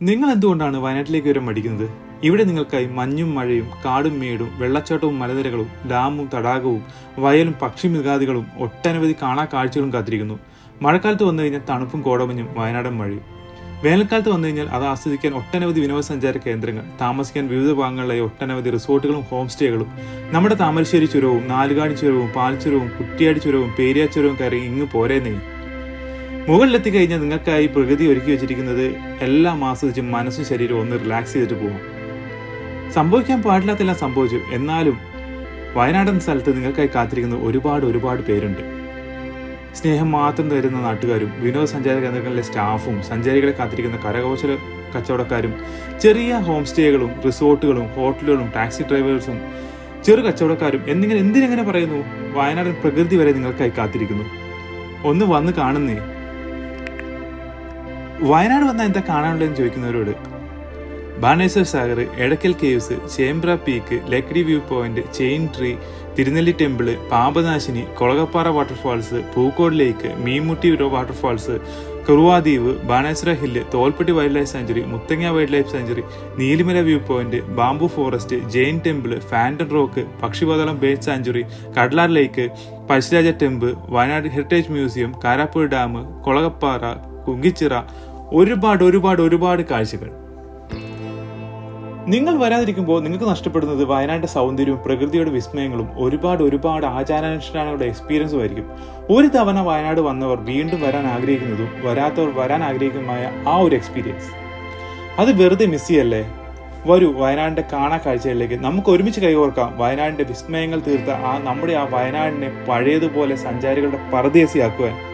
നിങ്ങൾ എന്തുകൊണ്ടാണ് വയനാട്ടിലേക്ക് വരാൻ മടിക്കുന്നത്? ഇവിടെ നിങ്ങൾക്കായി മഞ്ഞും മഴയും കാടും മേടും വെള്ളച്ചാട്ടവും മലനിരകളും ഡാമും തടാകവും വയലും പക്ഷിമൃഗാദികളും ഒട്ടനവധി കാണാ കാഴ്ചകളും കാത്തിരിക്കുന്നു. മഴക്കാലത്ത് വന്നു കഴിഞ്ഞാൽ തണുപ്പും കോടമഞ്ഞും വയനാടൻ മഴയും. വേനൽക്കാലത്ത് വന്നു കഴിഞ്ഞാൽ അത് ആസ്വദിക്കാൻ ഒട്ടനവധി വിനോദസഞ്ചാര കേന്ദ്രങ്ങൾ താമസിക്കാൻ വിവിധ ഭാഗങ്ങളിലായി ഒട്ടനവധി റിസോർട്ടുകളും ഹോം സ്റ്റേകളും നമ്മുടെ താമരശ്ശേരി ചുരവും നാലുകാണി ചുരവും പാൽച്ചുരവും കുറ്റിയാടി ചുരവും പേരിയാ ചുരവും കയറി ഇങ്ങ് പോരേന്നേ മുകളിലെത്തി കഴിഞ്ഞാൽ നിങ്ങൾക്കായി പ്രകൃതി ഒരുക്കി വെച്ചിരിക്കുന്നത് എല്ലാം ആസ്വദിച്ച് മനസ്സും ശരീരവും ഒന്ന് റിലാക്സ് ചെയ്തിട്ട് പോകും സംഭവിക്കാൻ പാടില്ലാത്തെല്ലാം സംഭവിച്ചു. എന്നാലും വയനാടൻ സ്ഥലത്ത് നിങ്ങൾക്കായി കാത്തിരിക്കുന്ന ഒരുപാട് ഒരുപാട് പേരുണ്ട്. സ്നേഹം മാത്രം തരുന്ന നാട്ടുകാരും വിനോദസഞ്ചാര കേന്ദ്രങ്ങളിലെ സ്റ്റാഫും സഞ്ചാരികളെ കാത്തിരിക്കുന്ന കരകൗശല കച്ചവടക്കാരും ചെറിയ ഹോം സ്റ്റേകളും റിസോർട്ടുകളും ഹോട്ടലുകളും ടാക്സി ഡ്രൈവേഴ്സും ചെറു കച്ചവടക്കാരും എന്നിങ്ങനെ എന്തിനെങ്ങനെ പറയുന്നു? വയനാടൻ പ്രകൃതി വരെ നിങ്ങൾക്കായി കാത്തിരിക്കുന്നു. ഒന്ന് വന്ന് കാണുന്നേ വയനാട് വന്നാൽ എന്താ കാണാനുള്ളതെന്ന് ചോദിക്കുന്നവരോട് Baneshwar Sagar Edakkal caves Chembra peak Lakkidi view point chain tree Thirunelli temple Papanasini Kolakappara waterfalls Pookode lake Meenmutty waterfalls Kuruvadweep Baneshwara hill Tholpetty wildlife sanctuary Muthanga wildlife sanctuary Neelimala view point bamboo forest Jain temple phantom rock Pakshipathalam birds sanctuary Kadalar lake Pazhassiraja temple Wayanad heritage museum Karapuzha dam Kolakappara Kunkichira ഒരുപാട് ഒരുപാട് ഒരുപാട് കാഴ്ചകൾ. നിങ്ങൾ വരാതിരിക്കുമ്പോൾ നിങ്ങൾക്ക് നഷ്ടപ്പെടുന്നത് വയനാട്ടിന്റെ സൗന്ദര്യവും പ്രകൃതിയുടെ വിസ്മയങ്ങളും ഒരുപാട് ഒരുപാട് ആചാരാനുഷ്ഠാനങ്ങളുടെ എക്സ്പീരിയൻസും ആയിരിക്കും ഒരു തവണ വയനാട് വന്നവർ വീണ്ടും വരാൻ ആഗ്രഹിക്കുന്നതും വരാത്തവർ വരാൻ ആഗ്രഹിക്കുന്നതുമായ ആ ഒരു എക്സ്പീരിയൻസ് അത് വെറുതെ മിസ് ചെയ്യല്ലേ? വരൂ വയനാടിന്റെ കാണാ കാഴ്ചകളിലേക്ക് നമുക്ക് ഒരുമിച്ച് കൈകോർക്കാം. വയനാടിന്റെ വിസ്മയങ്ങൾ തീർത്ത ആ നമ്മുടെ ആ വയനാടിനെ പഴയതുപോലെ സഞ്ചാരികളുടെ പരദേശിയാക്കുവാൻ